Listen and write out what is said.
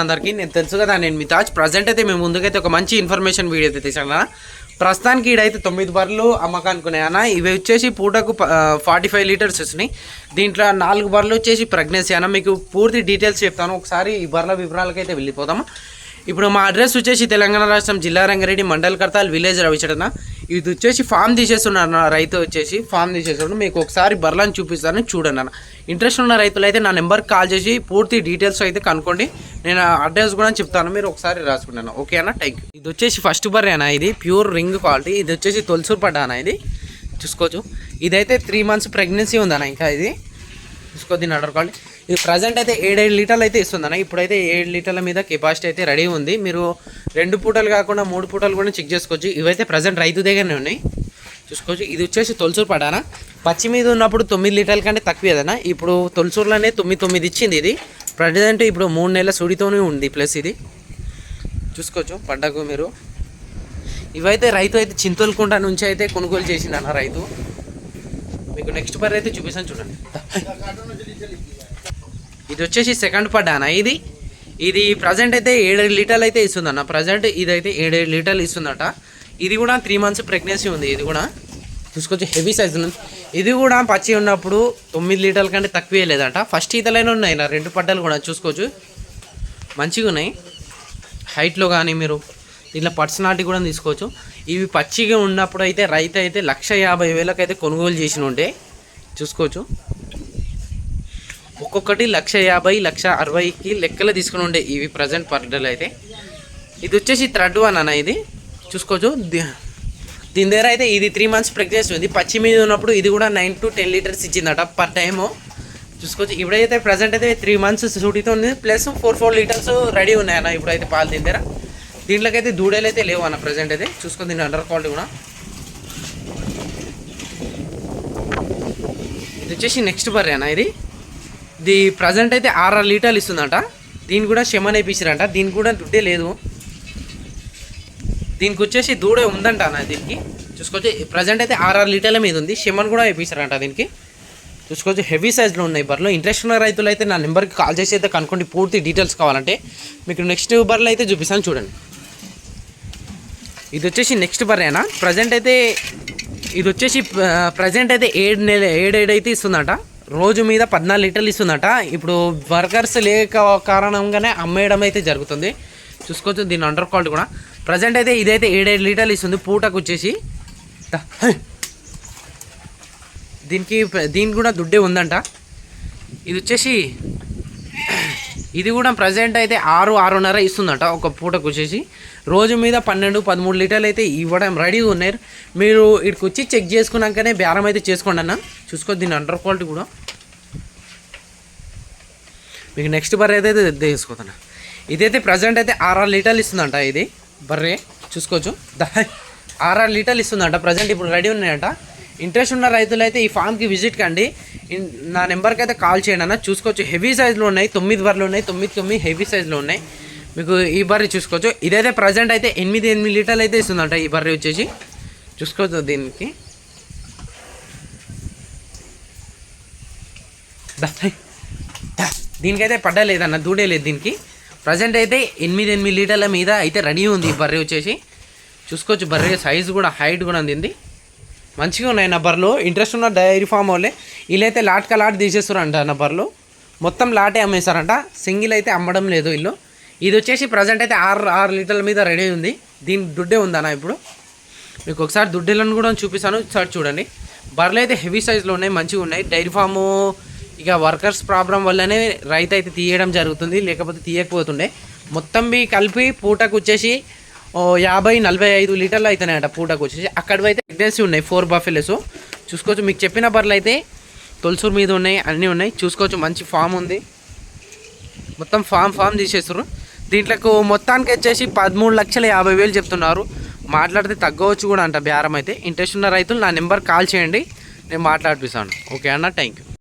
అందరికీ నేను తెలుసు కదా నేను మీ తాజ్. ప్రజెంట్ అయితే మేము ముందుకైతే ఒక మంచి ఇన్ఫర్మేషన్ వీడియో అయితే తీసాను ప్రస్తుతానికి ఈడైతే తొమ్మిది బర్రెలు అమ్మకానికి ఉన్నాయి అన్న. ఇవి వచ్చేసి పూటకు ఫార్టీ ఫైవ్ లీటర్స్ వచ్చినాయి. దీంట్లో నాలుగు బర్రెలు వచ్చేసి ప్రెగ్నెన్సీ అన్న. మీకు పూర్తి డీటెయిల్స్ చెప్తాను. ఒకసారి ఈ బర్రెల వివరాలకైతే వెళ్ళిపోదాము. ఇప్పుడు మా అడ్రస్ వచ్చేసి తెలంగాణ రాష్ట్రం జిల్లా రంగారెడ్డి మండల్ కర్తాల్ విలేజ్ రవిచడన ఇది వచ్చేసి ఫామ్ తీసేస్తున్నారు నా రైతు వచ్చేసి ఫామ్ తీసేస్తున్నాడు మీకు ఒకసారి బర్రెలను చూపిస్తాను చూడండి అన్న. ఇంట్రెస్ట్ ఉన్న రైతులు అయితే నా నెంబర్కి కాల్ చేసి పూర్తి డీటెయిల్స్ అయితే కనుక్కోండి. నేను అడ్రస్ కూడా చెప్తాను మీరు ఒకసారి రాసుకుంటాను ఓకే అన్న? థ్యాంక్ యూ ఇది వచ్చేసి ఫస్ట్ బర్రే అన్న ఇది ప్యూర్ రింగ్ క్వాలిటీ ఇది వచ్చేసి తొలసూరు పడ్డ అన్న ఇది. చూసుకోవచ్చు. ఇదైతే త్రీ మంత్స్ ప్రెగ్నెన్సీ ఉందన్న ఇంకా ఇది. చూసుకో దీని ఆర్డర్ క్వాలిటీ ఇది ప్రజెంట్ అయితే ఏడేడు లీటర్లు అయితే ఇస్తుందన్న ఇప్పుడైతే ఏడు లీటర్ల మీద కెపాసిటీ అయితే రెడీ ఉంది. మీరు రెండు పూటలు కాకుండా మూడు పూటలు కూడా చెక్ చేసుకోవచ్చు. ఇవైతే ప్రజెంట్ రైతు దగ్గరనే ఉన్నాయి. చూసుకోవచ్చు. ఇది వచ్చేసి తొలసూరు పడానా? పచ్చి మీద ఉన్నప్పుడు తొమ్మిది లీటర్ల కంటే తక్కువ ఏదన్నా ఇప్పుడు తొలసూరులోనే తొమ్మిది తొమ్మిది ఇచ్చింది ఇది. ప్రజెంట్ ఇప్పుడు మూడు నెలల సుడితోనే ఉంది ప్లస్ ఇది. చూసుకోవచ్చు. పండగ మీరు. ఇవైతే రైతు అయితే చింతలకుంట నుంచి అయితే కొనుగోలు చేసింది అన్న రైతు. మీకు నెక్స్ట్ పర్ అయితే చూపిస్తాను చూడండి. ఇది వచ్చేసి సెకండ్ పడ్డానా ఇది? ఇది ప్రజెంట్ అయితే ఏడేడు లీటర్లు అయితే ఇస్తుందన్న. ప్రజెంట్ ఇదైతే ఏడేడు లీటర్లు ఇస్తుందట. ఇది కూడా త్రీ మంత్స్ ప్రెగ్నెన్సీ ఉంది ఇది కూడా. చూసుకోవచ్చు హెవీ సైజ్ ఉంది. ఇది కూడా పచ్చి ఉన్నప్పుడు తొమ్మిది లీటర్ల కంటే తక్కువే లేదంట. ఫస్ట్ ఈతలైనా ఉన్నాయి నా రెండు పడ్డలు కూడా చూసుకోవచ్చు. మంచిగా ఉన్నాయి. హైట్లో కానీ మీరు ఇట్లా పర్సనాలిటీ కూడా తీసుకోవచ్చు. ఇవి పచ్చిగా ఉన్నప్పుడు అయితే రైతు అయితే లక్ష యాభై వేలకైతే కొనుగోలు చేసిన ఉంటే చూసుకోవచ్చు. ఒక్కొక్కటి లక్ష యాభై లక్ష అరవైకి లెక్కలు తీసుకుని ఉండే ఇవి ప్రజెంట్ పర్డలు అయితే. ఇది వచ్చేసి థర్డ్ వన్ అన్న ఇది. చూసుకోవచ్చు దీని దగ్గర అయితే ఇది త్రీ మంత్స్ ప్రెగ్నెన్సీ ఉంది. పచ్చి మీద ఉన్నప్పుడు ఇది కూడా నైన్ టు టెన్ లీటర్స్ ఇచ్చిందట పర్ టైము చూసుకోవచ్చు ఇప్పుడైతే ప్రజెంట్ అయితే త్రీ మంత్స్ సూటితో ఉంది. Plus four four liters ready ఉన్నాయన్న ఇప్పుడైతే పాలు దీని దగ్గర. దీంట్లోకి అయితే దూడలు అయితే లేవు అన్న ప్రజెంట్ అయితే. చూసుకో దీని అండర్ క్వాలిటీ కూడా. ఇది వచ్చేసి నెక్స్ట్ బర్రే అన్న ఇది. ఇది ప్రజెంట్ అయితే ఆరు లీటర్లు ఇస్తుందంట. దీని కూడా శమన్ వేయించారంట దీనికి కూడా దుడ్డే లేదు. దీనికి వచ్చేసి దూడే ఉందంట అన్న దీనికి. చూసుకోవచ్చు. ప్రజెంట్ అయితే ఆరు లీటర్ల మీద ఉంది. శమన్ కూడా వేయించారంట దీనికి. చూసుకోవచ్చు. హెవీ సైజ్లో ఉన్నాయి బర్రెలు. ఇంట్రెస్ట్ ఉన్న రైతులు అయితే నా నెంబర్కి కాల్ చేసి అయితే కనుక్కోండి. పూర్తి డీటెయిల్స్ కావాలంటే మీకు నెక్స్ట్ బర్రెలు అయితే చూపిస్తాను చూడండి. ఇది వచ్చేసి నెక్స్ట్ బర్రేనా ప్రజెంట్ అయితే ఇది వచ్చేసి ప్రజెంట్ అయితే ఏడు నెల ఏడేడు అయితే ఇస్తుందంట. రోజు మీద పద్నాలుగు లీటర్లు ఇస్తుందట. ఇప్పుడు వర్కర్స్ లేక కారణంగానే అమ్మేయడం అయితే జరుగుతుంది. చూసుకోవచ్చు దీని అండర్ క్వాలిటీ కూడా. ప్రజెంట్ అయితే ఇదైతే ఏడేడు లీటర్లు ఇస్తుంది పూటకు వచ్చేసి. దీనికి దీనికి కూడా దుడ్డే ఉందంట. ఇది వచ్చేసి ఇది కూడా ప్రజెంట్ అయితే ఆరు ఆరున్నర ఇస్తుందట ఒక పూటకు వచ్చేసి. రోజు మీద పన్నెండు పదమూడు లీటర్లు అయితే ఇవ్వడం రెడీగా ఉన్నారు. మీరు ఇక్కడికి వచ్చి చెక్ చేసుకున్నాకనే బేరం అయితే చేసుకోండి అన్న. చూసుకో దీని అండర్ క్వాలిటీ కూడా. మీకు నెక్స్ట్ బర్రె అయితే తీసుకోతున్నా ఇదైతే ప్రజెంట్ అయితే ఆరు లీటర్లు ఇస్తుందంట ఇది బర్రె. చూసుకోవచ్చు. దా ఆరు లీటర్లు ఇస్తుందంట. ప్రజెంట్ ఇప్పుడు రెడీ ఉన్నాయంట. ఇంట్రెస్ట్ ఉన్న రైతులు అయితే ఈ ఫామ్కి విజిట్ కండి. నా నెంబర్కి అయితే కాల్ చేయండి అన్న. చూసుకోవచ్చు. హెవీ సైజ్లో ఉన్నాయి. తొమ్మిది బర్లు ఉన్నాయి. తొమ్మిది తొమ్మిది హెవీ సైజ్లో ఉన్నాయి. మీకు ఈ బర్రె చూసుకోవచ్చు. ఇదైతే ప్రజెంట్ అయితే ఎనిమిది ఎనిమిది లీటర్లు అయితే ఇస్తుందంట ఈ బర్రె వచ్చేసి. చూసుకోవచ్చు దీనికి. దీనికైతే పడ్డలేదన్న దూడే లేదు దీనికి. ప్రజెంట్ అయితే ఎనిమిది ఎనిమిది లీటర్ల మీద అయితే రెడీ ఉంది ఈ బర్రె వచ్చేసి. చూసుకోవచ్చు బర్రె సైజు కూడా హైట్ కూడా ఉంది మంచిగా ఉన్నాయి నా బర్రెలు ఇంట్రెస్ట్ ఉన్న డైరీ ఫామ్ వాళ్ళే. వీళ్ళైతే లాట్క లాట్ తీసేస్తారంట నా బర్రెలు మొత్తం లాటే అమ్మేస్తారంట సింగిల్ అయితే అమ్మడం లేదు వీళ్ళు. ఇది వచ్చేసి ప్రజెంట్ అయితే ఆరు ఆరు లీటర్ల మీద రెడీ ఉంది. దీని దుడ్డే ఉందన్న ఇప్పుడు? మీకు ఒకసారి దుడ్డెలను కూడా చూపిస్తాను. ఒకసారి చూడండి. బర్రెలు అయితే హెవీ సైజులో ఉన్నాయి మంచిగా ఉన్నాయి. డైరీ ఫాము ఇక వర్కర్స్ ప్రాబ్లం వల్లనే రైతు అయితే తీయడం జరుగుతుంది. లేకపోతే తీయకపోతుండే. మొత్తం మీ కలిపి పూటకు వచ్చేసి యాభై నలభై ఐదు లీటర్లు అవుతున్నాయట పూటకు వచ్చేసి. అక్కడ అయితే ప్రెగ్నెన్సీ ఉన్నాయి ఫోర్ బఫెలెస్. చూసుకోవచ్చు మీకు చెప్పిన బర్రెలు అయితే తొలసూరు మీద ఉన్నాయి అన్నీ ఉన్నాయి. చూసుకోవచ్చు మంచి ఫామ్ ఉంది. మొత్తం ఫామ్ ఫామ్ తీసేస్తారు దీంట్లోకి మొత్తానికి వచ్చేసి పదమూడు లక్షల యాభై వేలు చెప్తున్నారు. మాట్లాడితే తగ్గవచ్చు కూడా అంట బేరం అయితే. ఇంట్రెస్ట్ ఉన్న రైతులు నా నెంబర్ కాల్ చేయండి నేను మాట్లాడిపిస్తాను. ఓకే అన్న థ్యాంక్ యూ